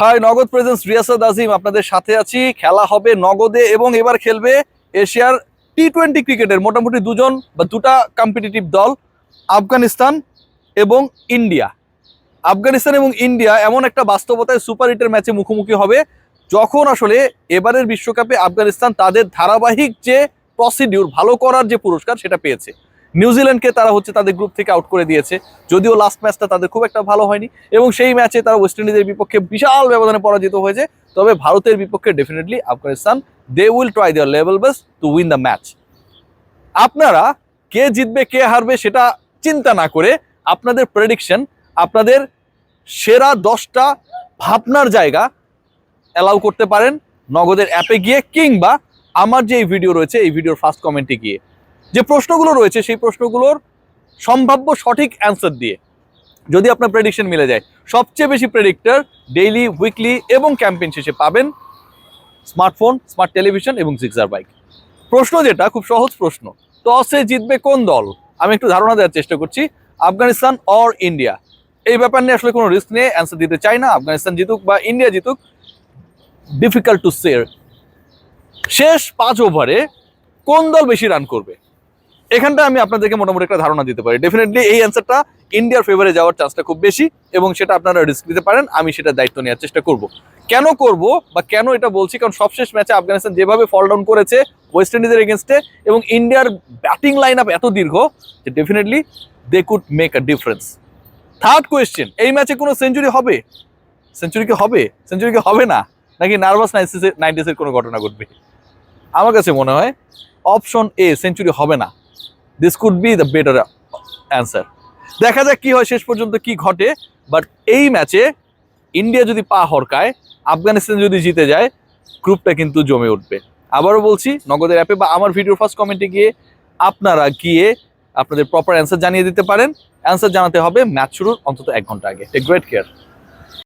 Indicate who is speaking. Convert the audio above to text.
Speaker 1: High নগদ presence Riasad আজিম, আপনাদের সাথে আছি। খেলা হবে নগদে এবং এবার খেলবে এশিয়ার টি টোয়েন্টি ক্রিকেটের মোটামুটি দুজন বা দুটা কম্পিটিটিভ দল, আফগানিস্তান এবং ইন্ডিয়া। আফগানিস্তান এবং ইন্ডিয়া এমন একটা বাস্তবতায় সুপার হিটের ম্যাচে মুখোমুখি হবে, যখন আসলে এবারের বিশ্বকাপে আফগানিস্তান তাদের ধারাবাহিক যে প্রসিডিউর ভালো করার যে পুরস্কার, সেটা পেয়েছে। নিউজিল্যান্ডকে তারা হচ্ছে তাদের গ্রুপ থেকে আউট করে দিয়েছে। যদিও লাস্ট ম্যাচটা তাদের খুব একটা ভালো হয়নি, এবং সেই ম্যাচে তারা ওয়েস্ট ইন্ডিজের বিপক্ষে বিশাল ব্যবধানে পরাজিত হয়েছে। তবে ভারতের বিপক্ষে definitely Afghanistan they will try their level best to win the match আপনারা কে জিতবে, কে হারবে সেটা চিন্তা না করে আপনাদের প্রেডিকশন আপনাদের সেরা দশটা ভাবনার জায়গা অ্যালাউ করতে পারেন নগদের অ্যাপে গিয়ে কিংবা আমার যে এই ভিডিও রয়েছে, এই ভিডিওর ফার্স্ট কমেন্টে গিয়ে। যে প্রশ্নগুলো রয়েছে, সেই প্রশ্নগুলোর সম্ভাব্য সঠিক অ্যান্সার দিয়ে যদি আপনার প্রেডিকশন মিলে যায়, সবচেয়ে বেশি প্রেডিক্টর ডেইলি উইকলি এবং ক্যাম্পেইন শেষে পাবেন স্মার্টফোন স্মার্ট টেলিভিশন এবং সিক্সার বাইক প্রশ্ন যেটা, খুব সহজ প্রশ্ন, টসে জিতবে কোন দল? আমি একটু ধারণা দেওয়ার চেষ্টা করছি, আফগানিস্তান অর ইন্ডিয়া এই ব্যাপার নিয়ে আসলে কোনো রিস্ক নিয়ে অ্যান্সার দিতে চাই না, আফগানিস্তান জিতুক বা ইন্ডিয়া জিতুক ডিফিকাল্ট টু সের শেষ পাঁচ ওভারে কোন দল বেশি রান করবে? এখানটা আমি আপনাদেরকে মোটামুটি একটা ধারণা দিতে পারি। ডেফিনেটলি এই অ্যান্সারটা ইন্ডিয়ার ফেভারে যাওয়ার চান্সটা খুব বেশি এবং সেটা আপনারা রিস্ক দিতে পারেন, আমি সেটা দায়িত্ব নেওয়ার চেষ্টা করব। কেন করব বা কেন এটা বলছি? কারণ সবশেষ ম্যাচে আফগানিস্তান যেভাবে ফল ডাউন করেছে ওয়েস্ট ইন্ডিজের এগেনস্টে এবং ইন্ডিয়ার ব্যাটিং লাইন আপ এত দীর্ঘ যে definitely they could make a difference third question এই ম্যাচে কোনো সেঞ্চুরি হবে? সেঞ্চুরি কি হবে? সেঞ্চুরি কি হবে না? নাকি নার্ভাস নাইনটিসের কোনো ঘটনা ঘটবে? আমার কাছে মনে হয় অপশন এ সেঞ্চুরি হবে না। This could be the better answer দেখা যাক কি হয় শেষ পর্যন্ত কি ঘটে বাট এই ম্যাচে ইন্ডিয়া যদি পা হরকায় আফগানিস্তান যদি জিতে যায় গ্রুপটা কিন্তু জমে উঠবে। আবারও বলছি, নগদের অ্যাপে বা আমার ভিডিও ফার্স্ট কমেন্টে গিয়ে আপনারা গিয়ে আপনাদের প্রপার অ্যান্সার জানিয়ে দিতে পারেন। অ্যান্সার জানাতে হবে ম্যাচ শুরুর অন্তত এক ঘণ্টা আগে। Great care